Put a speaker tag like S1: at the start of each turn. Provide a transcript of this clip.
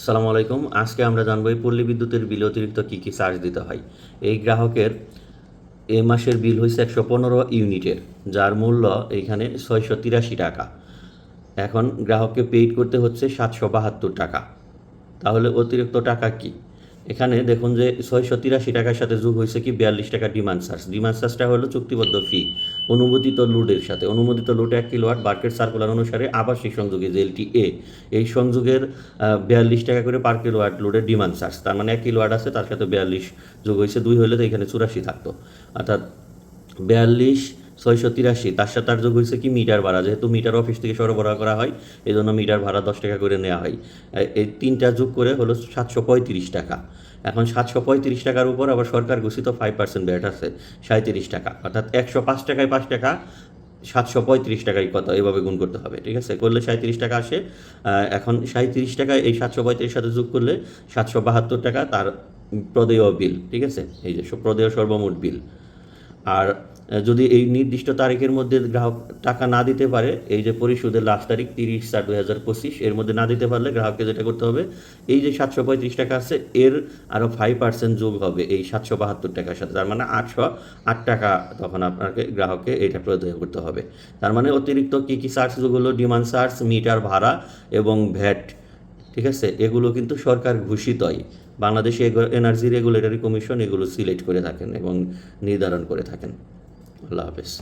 S1: আসসালামু আলাইকুম। আজকে আমরা জানব এই পল্লী বিদ্যুতের বিল অতিরিক্ত কী কী চার্জ দিতে হয়। এই গ্রাহকের এ মাসের বিল হয়েছে একশো পনেরো ইউনিটের, যার মূল্য এখানে ছয়শো তিরাশি টাকা। এখন গ্রাহককে পেইড করতে হচ্ছে সাতশো বাহাত্তর টাকা। তাহলে অতিরিক্ত টাকা কি? এখানে দেখুন যে ছয়শো তিরাশি টাকার সাথে যোগ হয়েছে কি বিয়াল্লিশ টাকা ডিমান্ড চার্জ ডিমান্ড চার্জটা হলো চুক্তিবদ্ধ ফি অনুমোদিত লোডের সাথে। অনুমোদিত লোড এক কিলোয়াট মার্কেট সার্কুলার অনুসারে আবাসিক সংযোগে যে এলটি এ এই সংযোগের বিয়াল্লিশ টাকা করে পার কিলোয়াট লোডের ডিমান্ড চার্জ তার মানে এক কিলোয়াট আছে, তার সাথে বিয়াল্লিশ যোগ হয়েছে দুই হলে তো এখানে চুরাশি থাকতো। অর্থাৎ বিয়াল্লিশ ছয়শো তিরাশি। তার সাথে তার যোগ হয়েছে কি? মিটার ভাড়া। যেহেতু মিটার অফিস থেকে সরবরাহ করা হয় এই জন্য মিটার ভাড়া দশ টাকা করে নেওয়া হয়। এই তিনটা যোগ করে হলো সাতশো পঁয়ত্রিশ টাকা। এখন সাতশো পঁয়ত্রিশ টাকার উপর আবার সরকার ঘোষিত ফাইভ পার্সেন্ট ব্যাট আছে সাঁত্রিশ টাকা। অর্থাৎ একশো পাঁচ টাকায় পাঁচ টাকা, সাতশো পঁয়ত্রিশ টাকায় কত? এভাবে গুণ করতে হবে, ঠিক আছে? করলে সাঁত্রিশ টাকা আসে। এখন সাঁত্রিশ টাকায় এই সাতশো পঁয়ত্রিশ সাথে যোগ করলে সাতশো বাহাত্তর টাকা তার প্রদেয় বিল, ঠিক আছে? এই যে প্রদেয় সর্বমোট বিল। আর যদি এই নির্দিষ্ট তারিখের মধ্যে গ্রাহক টাকা না দিতে পারে, এই যে পরিশোধের লাস্ট তারিখ তিরিশ চার দুই হাজার পঁচিশ, এর মধ্যে না দিতে পারলে গ্রাহককে যেটা করতে হবে, এই যে সাতশো পঁয়ত্রিশ টাকা আছে, এর আরও ফাইভ পার্সেন্ট যোগ হবে এই সাতশো বাহাত্তর টাকার সাথে। তার মানে আটশো আট টাকা তখন আপনাকে গ্রাহককে এটা প্রদেয় করতে হবে। তার মানে অতিরিক্ত কী কী চার্জ যোগ হলো ডিমান্ড চার্জ মিটার ভাড়া এবং ভ্যাট ঠিক আছে? এগুলো কিন্তু সরকার ঘোষিতই বাংলাদেশে এনার্জি রেগুলেটরি কমিশন এগুলো সিলেক্ট করে থাকেন এবং নির্ধারণ করে থাকেন। আল্লাহ হাফেজ